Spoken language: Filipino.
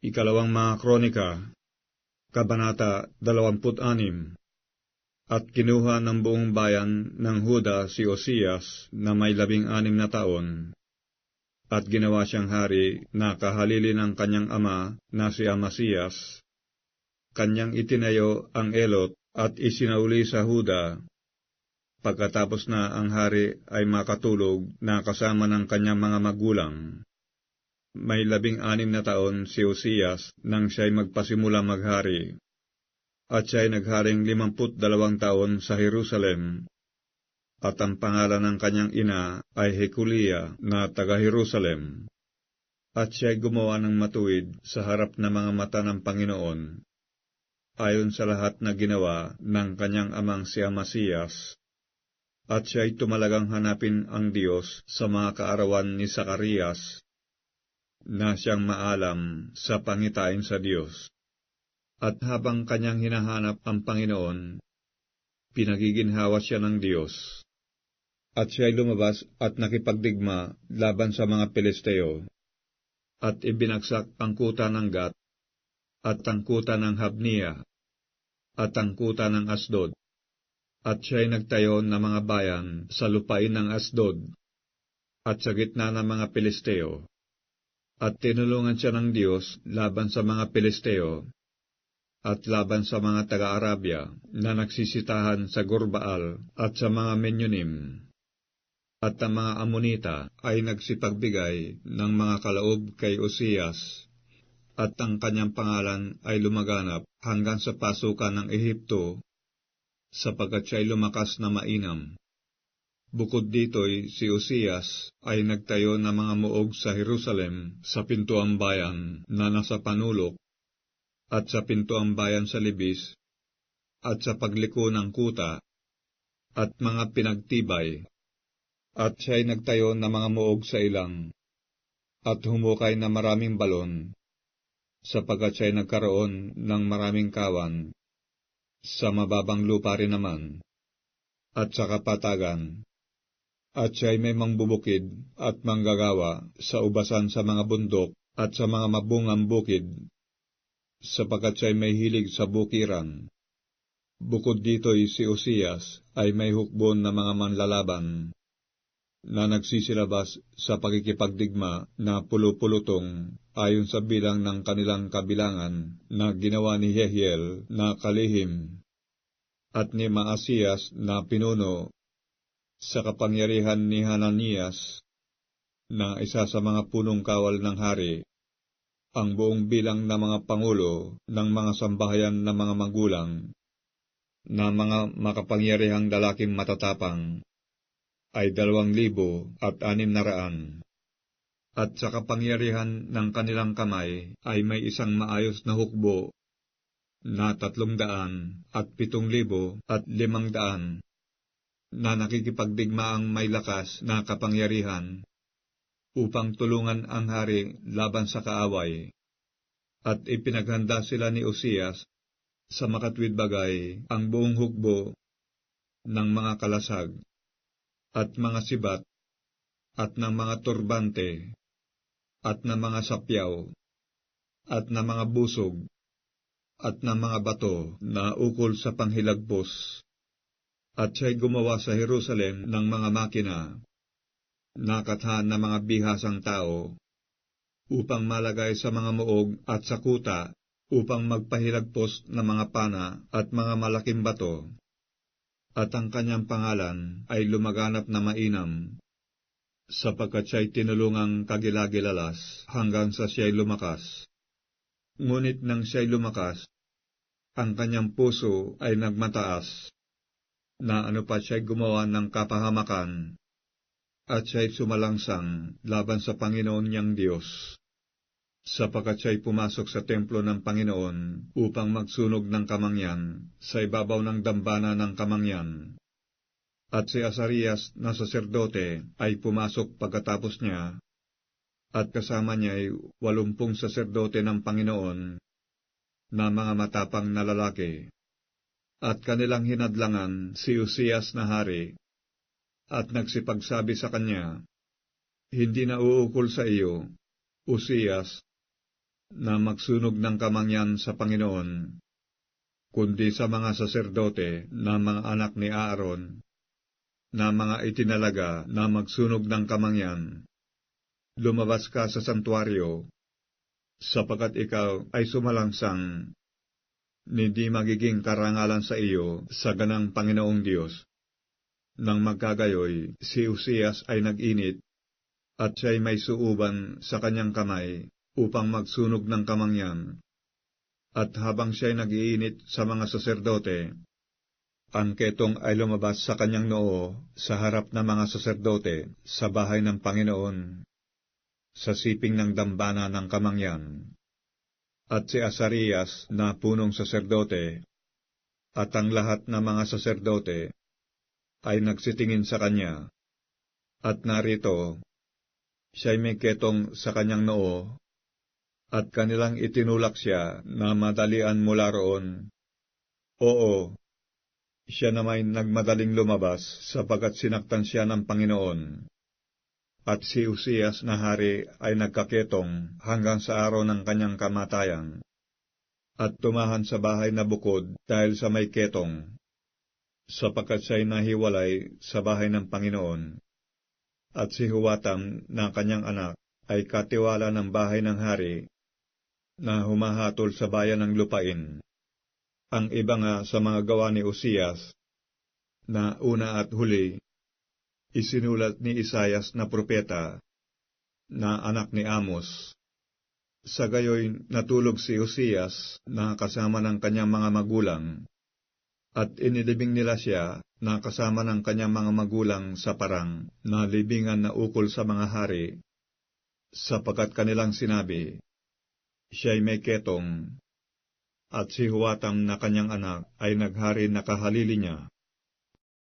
Ikalawang mga kronika, Kabanata 26 At kinuha ng buong bayan ng Huda si Osias na may labing anim na taon, at ginawa siyang hari na kahalili ng kanyang ama na si Amasias. Kanyang itinayo ang Elot at isinauli sa Huda. Pagkatapos na ang hari ay makatulog na kasama ng kanyang mga magulang. May labing anim na taon si Osias nang siya'y magpasimula maghari. At siya'y nagharing limamput dalawang taon sa Jerusalem. At ang pangalan ng kanyang ina ay Hekulia na taga-Jerusalem. At siya'y gumawa ng matuwid sa harap ng mga mata ng Panginoon. Ayon sa lahat na ginawa ng kanyang amang si Amasias. At siya'y tumalagang hanapin ang Diyos sa mga kaarawan ni Sakarias na siyang maalam sa pangitain sa Diyos. At habang kanyang hinahanap ang Panginoon, pinagiginhawa siya ng Diyos. At siya'y lumabas at nakipagdigma laban sa mga Pilisteo, at ibinagsak ang kuta ng Gat, at ang kuta ng Habnia, at ang kuta ng Asdod, at siya'y nagtayo ng mga bayan sa lupain ng Asdod, at sa gitna ng mga Pilisteo at tinulungan siya ng Diyos laban sa mga Pilisteo at laban sa mga taga-Arabia na nagsisitahan sa Gurbaal at sa mga Menyunim. At ang mga Amonita ay nagsipagbigay ng mga kalaob kay Osias, at ang kanyang pangalan ay lumaganap hanggang sa pasukan ng Ehipto, sapagkat siya'y lumakas na mainam. Bukod dito'y si Osias ay nagtayo ng mga muog sa Jerusalem sa pintuang bayan na nasa panulok, at sa pintuang bayan sa libis, at sa pagliko ng kuta, at mga pinagtibay, at siya'y nagtayo ng mga muog sa ilang, at humukay na maraming balon, sapagkat siya'y nagkaroon ng maraming kawan, sa mababang lupa rin naman, at sa kapatagan, at siya'y may mangbubukid at manggagawa sa ubasan sa mga bundok at sa mga mabungang bukid, sapagkat siya'y may hilig sa bukiran. Bukod dito'y si Osias ay may hukbon na mga manlalaban, na nagsisilabas sa pagkikipagdigma na pulupulutong ayon sa bilang ng kanilang kabilangan na ginawa ni Jehiel na kalihim, at ni Maasias na pinuno sa kapangyarihan ni Hananias na isa sa mga punong kawal ng hari, ang buong bilang ng mga pangulo ng mga sambahayan ng mga magulang, na mga makapangyarihang lalaking matatapang, ay dalawang libo at anim na raan. At sa kapangyarihan ng kanilang kamay ay may isang maayos na hukbo na tatlong daan at pitong libo at limang daan na nakikipagdigma ang may lakas na kapangyarihan upang tulungan ang hari laban sa kaaway. At ipinaghanda sila ni Osias sa makatwid bagay ang buong hukbo ng mga kalasag at mga sibat at ng mga turbante at ng mga sapyaw at ng mga busog at ng mga bato na ukol sa panghilagpos at siya'y gumawa sa Jerusalem ng mga makina, nakathan na mga bihasang tao, upang malagay sa mga muog at sa kuta, upang magpahilagpos ng mga pana at mga malaking bato. At ang kanyang pangalan ay lumaganap na mainam, sapagkat siya'y tinulungang kagilagilalas hanggang sa siya'y lumakas. Ngunit nang siya'y lumakas, ang kanyang puso ay nagmataas, na ano pa siya'y gumawa ng kapahamakan, at siya'y sumalangsang laban sa Panginoon niyang Diyos, sapagkat siya'y pumasok sa templo ng Panginoon upang magsunog ng kamangyan sa ibabaw ng dambana ng kamangyan. At si Asarias na saserdote ay pumasok pagkatapos niya, at kasama niya ay walumpung saserdote ng Panginoon na mga matapang na lalaki at kanilang hinadlangan si Usias na hari, at nagsipagsabi sa kanya, Hindi na uukol sa iyo, Usias, na magsunog ng kamangyan sa Panginoon, kundi sa mga saserdote na mga anak ni Aaron, na mga itinalaga na magsunog ng kamangyan. Lumabas ka sa santuario, sapagkat ikaw ay sumalangsang, hindi magiging karangalan sa iyo sa ganang Panginoong Diyos. Nang magkagayoy, si Usias ay nag-init, at siya'y may suuban sa kanyang kamay upang magsunog ng kamangyan. At habang siya'y nag-iinit sa mga saserdote, ang ketong ay lumabas sa kanyang noo sa harap ng mga saserdote sa bahay ng Panginoon, sa siping ng dambana ng kamangyan. At si Asarias na punong saserdote, at ang lahat ng mga saserdote ay nagsitingin sa kanya, at narito, siya'y may ketong sa kanyang noo, at kanilang itinulak siya na madalian mula roon. Oo, siya na may nagmadaling lumabas sapagat sinaktan siya ng Panginoon. At si Usias na hari ay nagkaketong hanggang sa araw ng kanyang kamatayan, at tumahan sa bahay na bukod dahil sa may ketong, sapagkat siya'y nahiwalay sa bahay ng Panginoon. At si Huwatam na kanyang anak ay katiwala ng bahay ng hari na humahatol sa bayan ng lupain. Ang iba nga sa mga gawa ni Usias, na una at huli, isinulat ni Isayas na propeta, na anak ni Amos. Sa gayoy natulog si Usias na kasama ng kanyang mga magulang, at inilibing nila siya na kasama ng kanyang mga magulang sa parang na libingan na ukol sa mga hari, sapagkat kanilang sinabi, siya'y may ketong, at si Huwatam na kanyang anak ay naghari na kahalili niya.